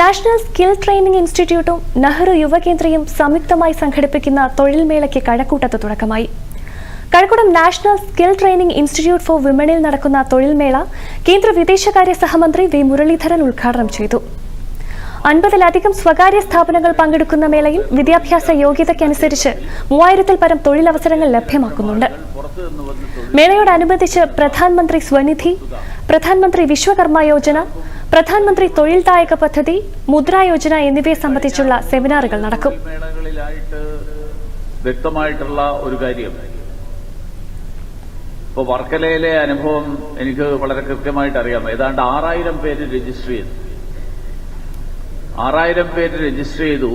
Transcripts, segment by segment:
National skill training ഇൻസ്റ്റിറ്റ്യൂട്ടും നെഹ്റു യുവകേന്ദ്രയും സംയുക്തമായി സംഘടിപ്പിക്കുന്ന തൊഴിൽമേളയ്ക്ക് കഴക്കൂട്ടത്ത് തുടക്കമായി. കഴക്കൂടം national skill training institute for വിമണിൽ നടക്കുന്ന തൊഴിൽമേള കേന്ദ്ര വിദേശകാര്യ സഹമന്ത്രി വി. മുരളീധരൻ ഉദ്ഘാടനം ചെയ്തു. അൻപതിലധികം സ്വകാര്യ സ്ഥാപനങ്ങൾ പങ്കെടുക്കുന്ന മേളയിൽ വിദ്യാഭ്യാസ യോഗ്യതയ്ക്കനുസരിച്ച് മൂവായിരത്തിൽ പരം തൊഴിലവസരങ്ങൾ ലഭ്യമാക്കുന്നുണ്ട്. മേളയോടനുബന്ധിച്ച് പ്രധാനമന്ത്രി സ്വനിധി പ്രധാനമന്ത്രി വിശ്വകർമ്മ യോജന പ്രധാനമന്ത്രി തൊഴിൽ ദായക പദ്ധതി മുദ്ര യോജന എന്നിവയെ സംബന്ധിച്ചുള്ള സെമിനാറുകൾ നടക്കും. വ്യക്തമായിട്ടുള്ള ഒരു കാര്യം. ഇപ്പൊ വർക്കലയിലെ അനുഭവം എനിക്ക് വളരെ കൃത്യമായിട്ട് അറിയാം. ഏതാണ്ട് ആറായിരം പേര് രജിസ്റ്റർ ചെയ്തു. ആറായിരം പേര് രജിസ്റ്റർ ചെയ്തു.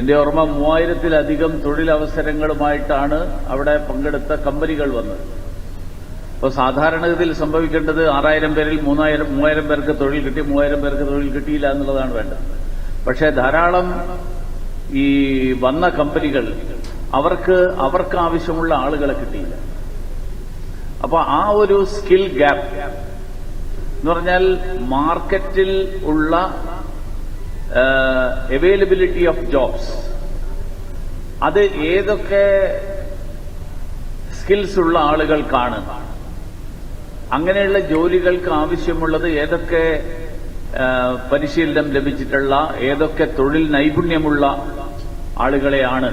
എന്റെ ഓർമ്മ മൂവായിരത്തിലധികം തൊഴിലവസരങ്ങളുമായിട്ടാണ് അവിടെ പങ്കെടുത്ത കമ്പനികൾ വന്നത്. അപ്പോൾ സാധാരണഗതിയിൽ സംഭവിക്കേണ്ടത് ആറായിരം പേരിൽ മൂന്നായിരം മൂവായിരം പേർക്ക് തൊഴിൽ കിട്ടി മൂവായിരം പേർക്ക് തൊഴിൽ കിട്ടിയില്ല എന്നുള്ളതാണ് വേണ്ടത്. പക്ഷേ ധാരാളം ഈ വന്ന കമ്പനികൾ അവർക്ക് അവർക്ക് ആവശ്യമുള്ള ആളുകളെ കിട്ടിയില്ല. അപ്പോൾ ആ ഒരു സ്കിൽ ഗ്യാപ്പ് എന്ന് പറഞ്ഞാൽ മാർക്കറ്റിൽ ഉള്ള അവൈലബിലിറ്റി ഓഫ് ജോബ്സ് അത് ഏതൊക്കെ സ്കിൽസ് ഉള്ള ആളുകൾക്കാണ് അങ്ങനെയുള്ള ജോലികൾക്ക് ആവശ്യമുള്ളത് ഏതൊക്കെ പരിശീലനം ലഭിച്ചിട്ടുള്ള ഏതൊക്കെ തൊഴിൽ നൈപുണ്യമുള്ള ആളുകളെയാണ്.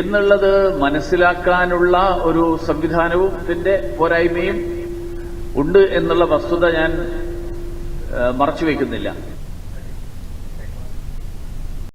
എന്നുള്ളത് മനസ്സിലാക്കാനുള്ള ഒരു സംവിധാനവും സംവിധാനത്തിന്റെ പോരായ്മയും ഉണ്ട് എന്നുള്ള വസ്തുത ഞാൻ മറച്ചുവെക്കുന്നില്ല.